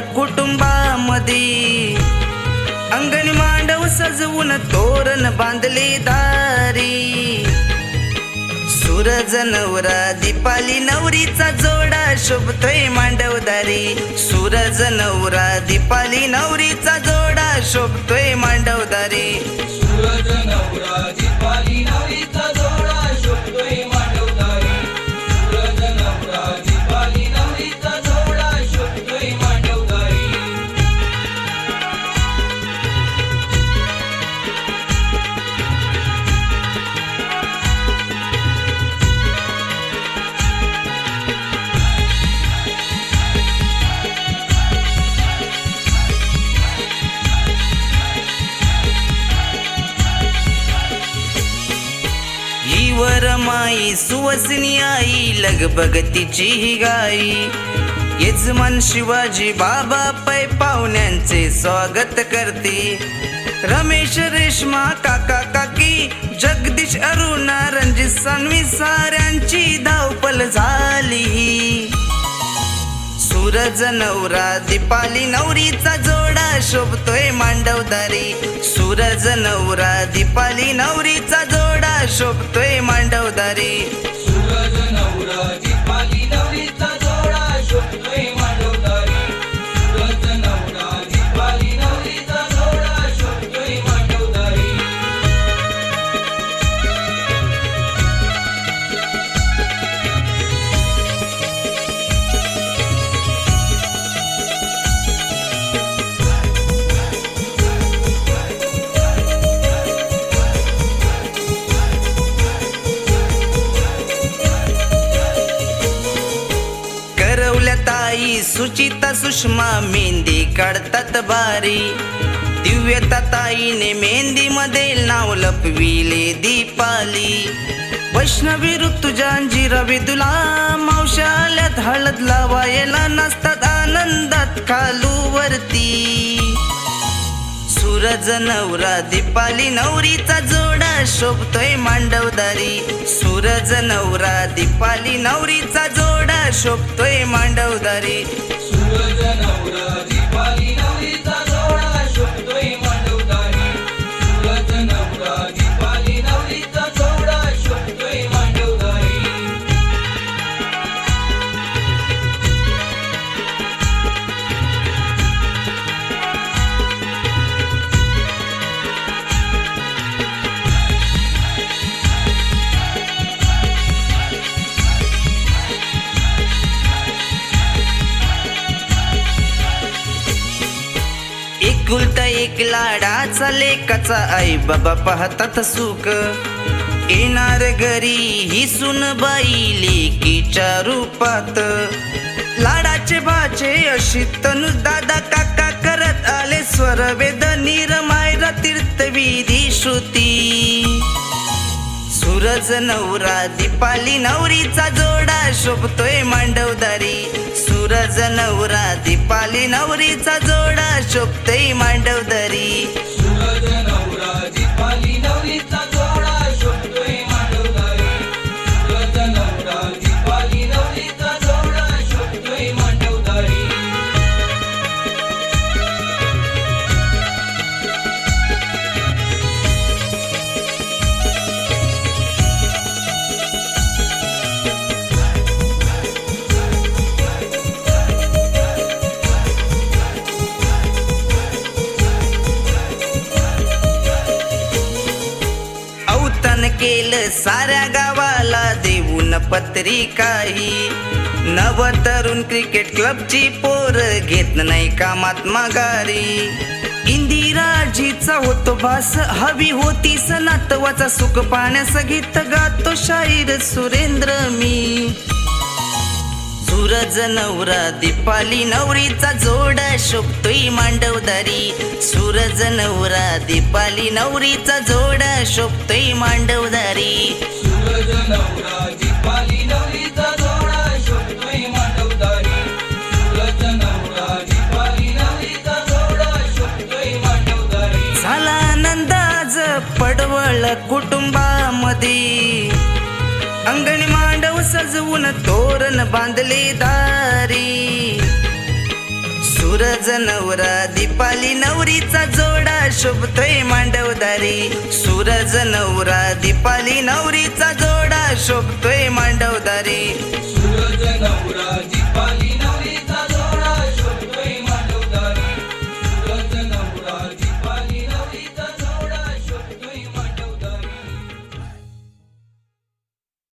कुटुंबामध्ये. अंगणी मांडव सजवून तोरण बांधले दारी. सूरज नवरा दीपाली नवरीचा जोडा शोभतोय मांडवदारी सूरज नवरा दीपाली नवरीचा जोडा शोभतोय मांडवदारी सूरज नवरा दीपाली नवरीचा जोडा शोभतोय माई सुवसनी आई लगबग तिची ही गाई. यजमान शिवाजी बाबा पै पाहुण्यांचे स्वागत करते. रमेश रेश्मा काका काकी जगदीश अरुणा रणजित सानवी साऱ्यांची धावपल झाली सूरज नवरा दीपाली नवरीचा जोडा शोभतोय मांडवदारी. सूरज नवरा दीपाली नवरीचा शोभतोय मांडवदारी. सुषमा मेहंदी काढतात बारी. दिव्यता ताईने मेहंदी मध्ये नाव लपविले दीपाली. वैष्णवी ऋतुजांजी रवी तुला मावशाल्यात हळद लावायला नसतात आनंदात खालू वरती सूरज नवरा दीपाली नवरीचा जोडा शोभतोय मांडवदारी सूरज नवरा दीपाली नवरीचा जोडा शोभतोय मांडवदारी सूरज नवरा एकुलता एक लाडाचा लेकाचा आई बाबा पाहतात सुख. येणार घरी ही सुनबाई लेकीच्या रूपात. लाडाचे बाचे अशी तनु दादा काका करत आले स्वर सूरज नवरा दीपाली नवरीचा जोडा शोभतोय मांडवदारी. सूरज नवरा दीपाली नवरीचा जोडा शोभतोय मांडवदारी. साऱ्या गावाला देऊन पत्रिकाही नव तरुण क्रिकेट क्लबची पोर घेत नाही कामात माघारी. इंदिराजीचा होतो भास हवी होती सनातवाचा सुख पाण्यास गीत गातो शाहीर सुरेंद्र मी. सूरज नवरा दीपाली नवरीचा जोडा शोभतोय मांडवदारी सूरज नवरा दीपाली नवरीचा जोडा शोभतोय मांडवदारी सूरज नवरा दीपाली नवरीचा जोडा शोभतोय मांडवदारी सूरज नवरा दीपाली नवरीचा जोडा शोभतोय मांडवदारी झाला आनंदाज पडवळ कुटुंबामध्ये. अंगणी मांडव सजवून तोरण बांधले दारी. सूरज नवरा दीपाली नवरीचा जोडा शोभतोय मांडवदारी सूरज नवरा दीपाली नवरीचा जोडा शोभतोय मांडवदारी